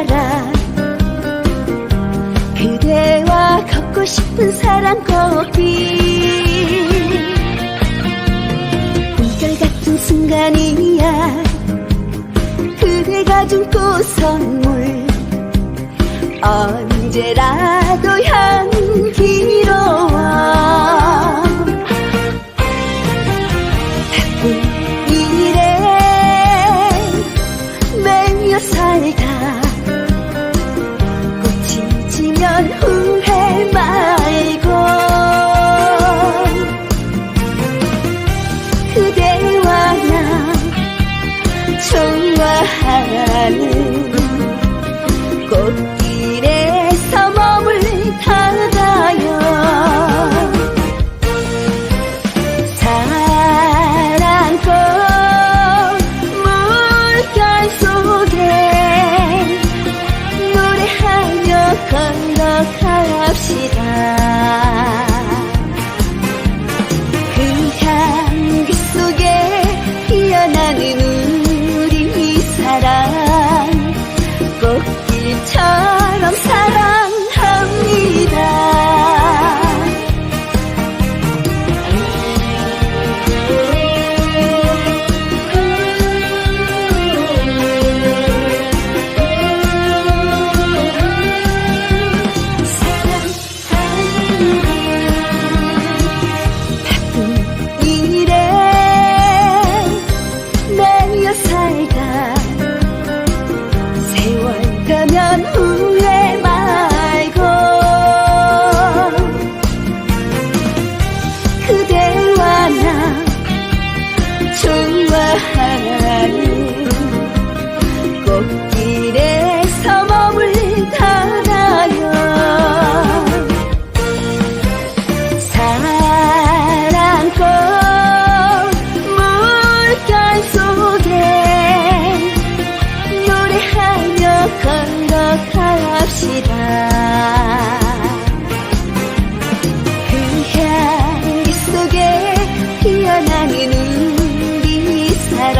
알아 그대와 걷고 싶은 사랑 꽃길 꿈결 같은 순간이야. 그대가 준 꽃선물. 언제라도 향기로 좋아하 Hallelujah. 걸어갑시다. 그 향기 속에 피어나는 우리 사랑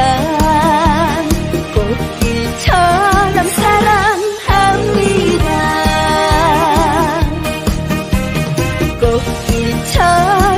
꽃길처럼 사랑합니다. 꽃길처럼